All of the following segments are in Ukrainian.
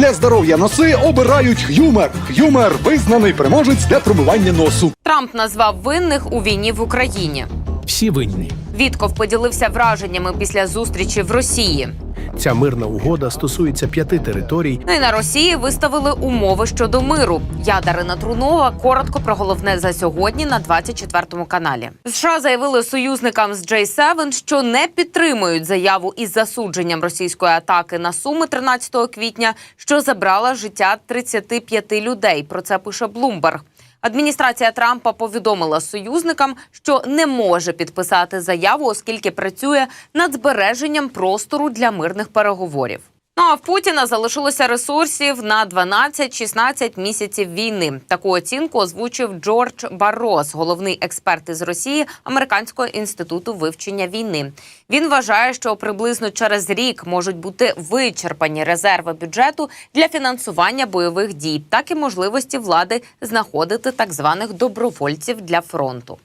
Для здоров'я носи обирають Х'юмер. Х'юмер визнаний переможець для промивання носу. Трамп назвав винних у війні в Україні. Всі винні. Вітков поділився враженнями після зустрічі в Росії. Ця мирна угода стосується п'яти територій. Ну і на Росії виставили умови щодо миру. Я Дарина Трунова коротко про головне за сьогодні на 24 каналі. США заявили союзникам з J7, що не підтримують заяву із засудженням російської атаки на Суми 13 квітня, що забрала життя 35 людей. Про це пише Bloomberg. Адміністрація Трампа повідомила союзникам, що не може підписати заяву, оскільки працює над збереженням простору для мирних переговорів. Ну а в Путіна залишилося ресурсів на 12-16 місяців війни. Таку оцінку озвучив Джордж Баррос, головний експерт із Росії Американського інституту вивчення війни. Він вважає, що приблизно через рік можуть бути вичерпані резерви бюджету для фінансування бойових дій, так і можливості влади знаходити так званих добровольців для фронту.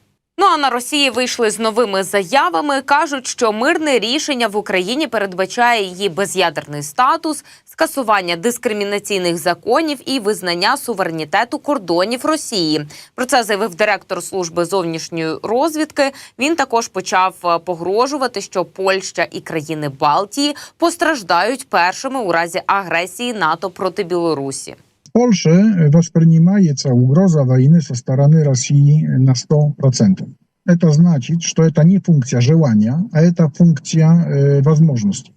Ну а на Росії вийшли з новими заявами. кажуть, що мирне рішення в Україні передбачає її без'ядерний статус, скасування дискримінаційних законів і визнання суверенітету кордонів Росії. Про це заявив директор служби зовнішньої розвідки. Він також почав е, погрожувати, що Польща і країни Балтії постраждають першими у разі агресії НАТО проти Білорусі. В Польше воспринимается угроза войны со стороны России на 100%. Это значит, что это не функция желания, а это функция э, возможностей.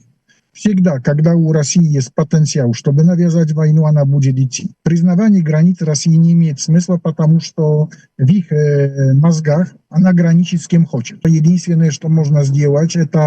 Всегда, когда у России есть потенциал, чтобы навязать войну, она будет идти. Признавание границ России не имеет смысла, потому что в их э, мозгах она граничит с кем хочет. Единственное, что можно сделать, это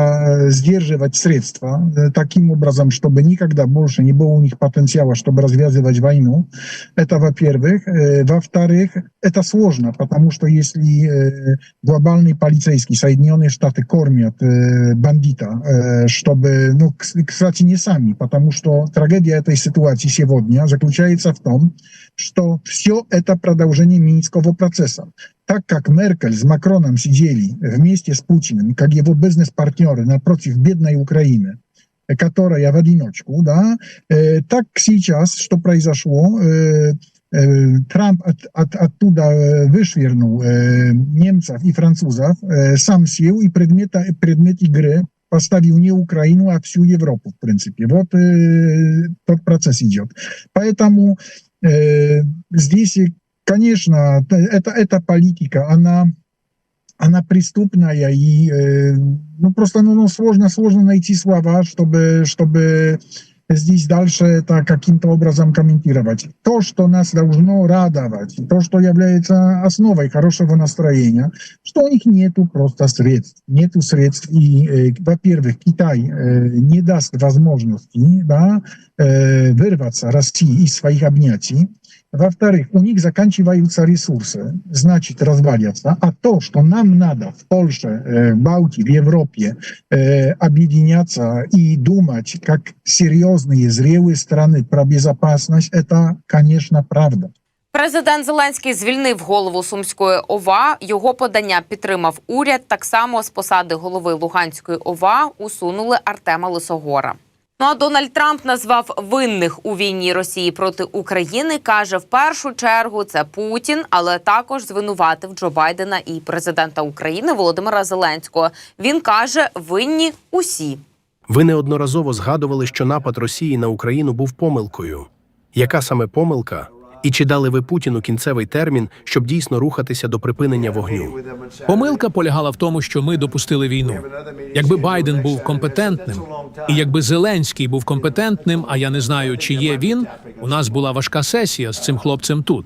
э, сдерживать средства э, таким образом, чтобы никогда больше не было у них потенциала, чтобы развязывать войну. Это во-первых. Э, Во-вторых, это сложно, потому что если э, глобальный полицейский Соединенные Штаты кормят э, бандита, э, чтобы, ну, к- кстати, не сами, потому что трагедия этой ситуации сегодня заключается в том, что все это продолжение Минского процесса. Так как Меркель с Макроном сидели вместе с Путиным, как его бизнес-партнеры напротив бедной Украины, э, которая в одиночку, да, э, так сейчас, что произошло, э, э, Трамп от, от, оттуда э, вышвырнул э, немцев и французов, э, сам сел и предмет, предмет игры поставил не Украину, а всю Европу, в принципе. Вот э, тот процесс идет. Поэтому э, здесь, э, конечно, т- это, эта политика, она, она преступная, и э, ну, просто ну, ну, сложно, сложно найти слова, чтобы, чтобы здесь дальше это каким-то образом комментировать. То, что нас должно радовать, то, что является основой хорошего настроения, что у них нету просто средств. Нету средств. И, э, во-первых, Китай э, не даст возможности да, э, вырваться России из своих объятий. Во-вторых, у них заканчиваются ресурсы, значит, развалятся. А то, что нам надо в Польше, э, в Балтии, в Европе э, объединяться и думать, как серьезные, зрелые страны про безопасность, это, конечно, правда. Президент Зеленський звільнив голову Сумської ОВА. Його подання підтримав уряд. Так само з посади голови Луганської ОВА усунули Артема Лисогора. Ну а Дональд Трамп назвав винних у війні Росії проти України. каже, в першу чергу це Путін, але також звинуватив Джо Байдена і президента України Володимира Зеленського. Він каже, винні усі. Ви неодноразово згадували, що напад Росії на Україну був помилкою. Яка саме помилка? І чи дали ви Путіну кінцевий термін, щоб дійсно рухатися до припинення вогню? Помилка полягала в тому, що ми допустили війну. Якби Байден був компетентним, і якби Зеленський був компетентним, а я не знаю, чи є він, у нас була важка сесія з цим хлопцем тут.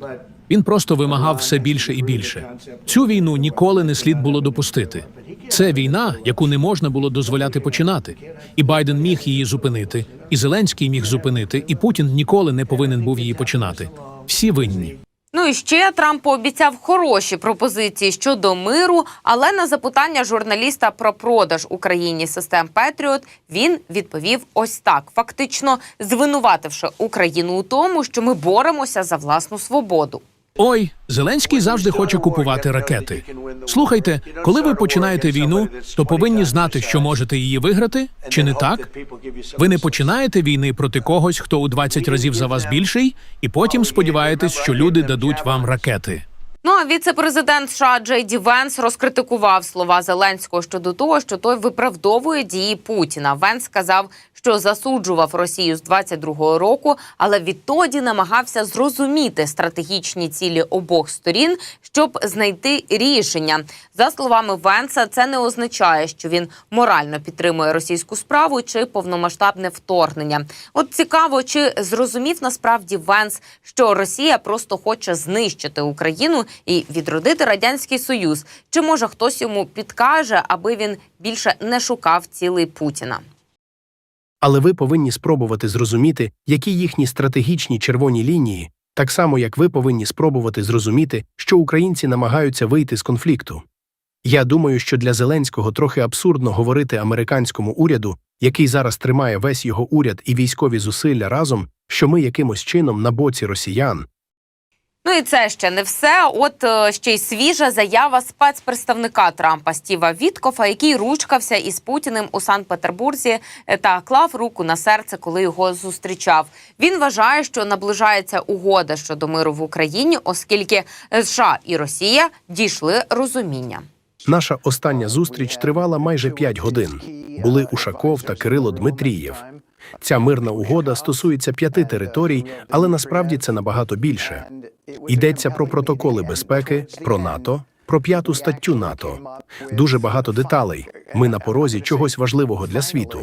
Він просто вимагав все більше і більше. Цю війну ніколи не слід було допустити. Це війна, яку не можна було дозволяти починати. І Байден міг її зупинити, і Зеленський міг зупинити, і Путін ніколи не повинен був її починати. Всі винні. Ну і ще Трамп пообіцяв хороші пропозиції щодо миру, але на запитання журналіста про продаж Україні систем Петріот він відповів ось так: фактично звинувативши Україну у тому, що ми боремося за власну свободу. Ой, Зеленський завжди хоче купувати ракети. Слухайте, коли ви починаєте війну, то повинні знати, що можете її виграти, чи не так? Ви не починаєте війни проти когось, хто у 20 разів за вас більший, і потім сподіваєтесь, що люди дадуть вам ракети. Ну а віце-президент США Джей Венс розкритикував слова Зеленського щодо того, що той виправдовує дії Путіна. Венс сказав, що засуджував Росію з 22-го року, але відтоді намагався зрозуміти стратегічні цілі обох сторін, щоб знайти рішення. За словами Венса, це не означає, що він морально підтримує російську справу чи повномасштабне вторгнення. От цікаво, чи зрозумів насправді Венс, що Росія просто хоче знищити Україну і відродити радянський союз. Чи може хтось йому підкаже, аби він більше не шукав цілий Путіна? Але ви повинні спробувати зрозуміти, які їхні стратегічні червоні лінії, так само як ви повинні спробувати зрозуміти, що українці намагаються вийти з конфлікту. Я думаю, що для Зеленського трохи абсурдно говорити американському уряду, який зараз тримає весь його уряд і військові зусилля разом, що ми якимось чином на боці росіян. Ну і це ще не все. От е, ще й свіжа заява спецпредставника Трампа Стіва Віткофа, який ручкався із Путіним у Санкт-Петербурзі е, та клав руку на серце, коли його зустрічав. Він вважає, що наближається угода щодо миру в Україні, оскільки США і Росія дійшли розуміння. Наша остання зустріч тривала майже п'ять годин. Були Ушаков та Кирило Дмитрієв. Ця мирна угода стосується п'яти територій, але насправді це набагато більше. Йдеться про протоколи безпеки, про НАТО, про п'яту статтю НАТО. Дуже багато деталей. Ми на порозі чогось важливого для світу.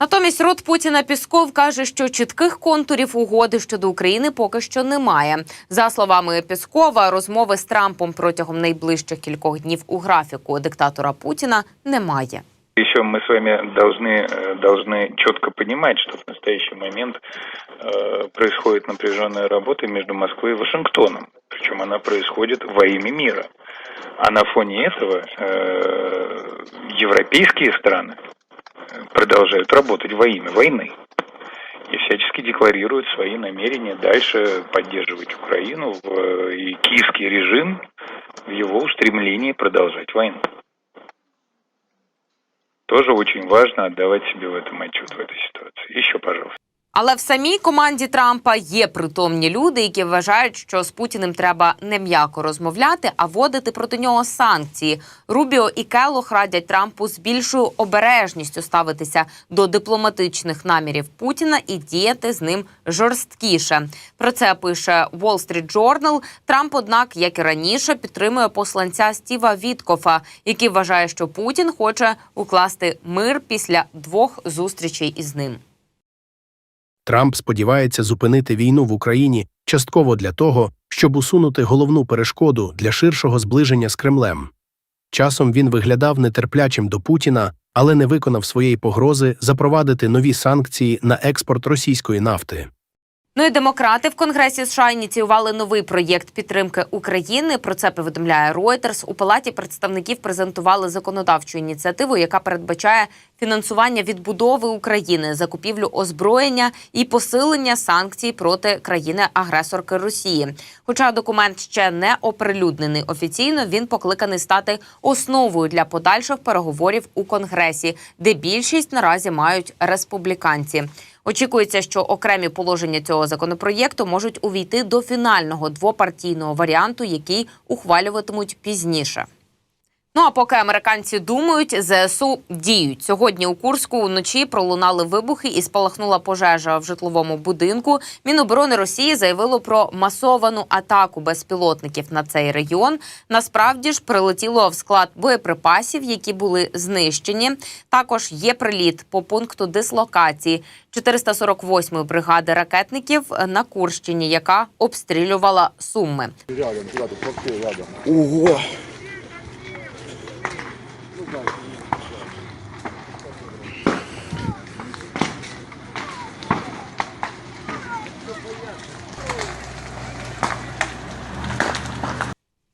Натомість рот Путіна Пісков каже, що чітких контурів угоди щодо України поки що немає. За словами Піскова, розмови з Трампом протягом найближчих кількох днів у графіку диктатора Путіна немає. Еще мы с вами должны, э, должны четко понимать, что в настоящий момент э, происходит напряженная работа между Москвой и Вашингтоном. Причем она происходит во имя мира. А на фоне этого э, европейские страны э, продолжают работать во имя войны. И всячески декларируют свои намерения дальше поддерживать Украину в, э, и киевский режим в его устремлении продолжать войну. Тоже очень важно отдавать себе в этом отчет в этой ситуации. Еще, пожалуйста. Але в самій команді Трампа є притомні люди, які вважають, що з Путіним треба не м'яко розмовляти, а вводити проти нього санкції. Рубіо і Келох радять Трампу з більшою обережністю ставитися до дипломатичних намірів Путіна і діяти з ним жорсткіше. Про це пише Wall Street Journal. Трамп, однак, як і раніше, підтримує посланця Стіва Віткофа, який вважає, що Путін хоче укласти мир після двох зустрічей із ним. Трамп сподівається зупинити війну в Україні частково для того, щоб усунути головну перешкоду для ширшого зближення з Кремлем. Часом він виглядав нетерплячим до Путіна, але не виконав своєї погрози запровадити нові санкції на експорт російської нафти. Ну і демократи в Конгресі США ініціювали новий проєкт підтримки України. Про це повідомляє Reuters. У палаті представників презентували законодавчу ініціативу, яка передбачає фінансування відбудови України, закупівлю озброєння і посилення санкцій проти країни-агресорки Росії. Хоча документ ще не оприлюднений офіційно, він покликаний стати основою для подальших переговорів у Конгресі, де більшість наразі мають республіканці. Очікується, що окремі положення цього законопроєкту можуть увійти до фінального двопартійного варіанту, який ухвалюватимуть пізніше. Ну а поки американці думають, ЗСУ діють сьогодні. У Курську вночі пролунали вибухи і спалахнула пожежа в житловому будинку. Міноборони Росії заявило про масовану атаку безпілотників на цей регіон. Насправді ж прилетіло в склад боєприпасів, які були знищені. Також є приліт по пункту дислокації 448-ї бригади ракетників на Курщині, яка обстрілювала Суми.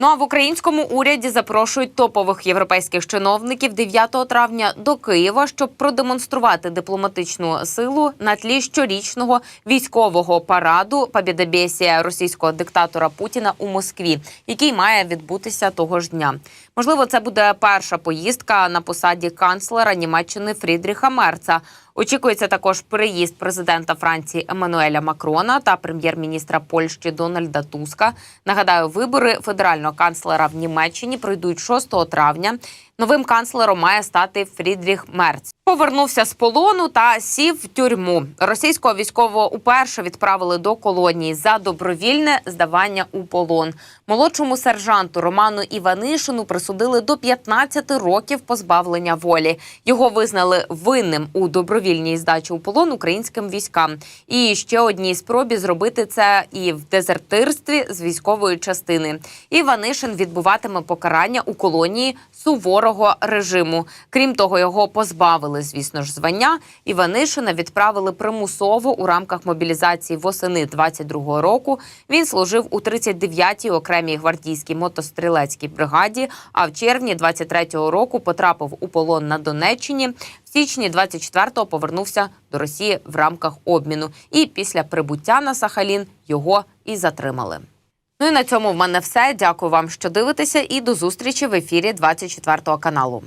Ну а в українському уряді запрошують топових європейських чиновників 9 травня до Києва, щоб продемонструвати дипломатичну силу на тлі щорічного військового параду Побєдобєсія російського диктатора Путіна у Москві, який має відбутися того ж дня. Можливо, це буде перша поїздка на посаді канцлера Німеччини Фрідріха Мерца. Очікується також приїзд президента Франції Еммануеля Макрона та прем'єр-міністра Польщі Дональда Туска. Нагадаю, вибори федерального канцлера в Німеччині пройдуть 6 травня. Новим канцлером має стати Фрідріх Мерц. Повернувся з полону та сів в тюрму. Російського військового уперше відправили до колонії за добровільне здавання у полон. Молодшому сержанту Роману Іванишину присудили до 15 років позбавлення волі. Його визнали винним у добровільній здачі у полон українським військам. І ще одній спробі зробити це і в дезертирстві з військової частини. Іванишин відбуватиме покарання у колонії суворого режиму. Крім того, його позбавили, звісно ж, звання. Іванишина відправили примусово у рамках мобілізації восени 22-го року. Він служив у 39-й окремій гвардійській мотострілецькій бригаді. А в червні 23-го року потрапив у полон на Донеччині. В січні 24-го повернувся до Росії в рамках обміну. І після прибуття на Сахалін його і затримали. Ну і на цьому в мене все. Дякую вам, що дивитеся, і до зустрічі в ефірі 24 каналу.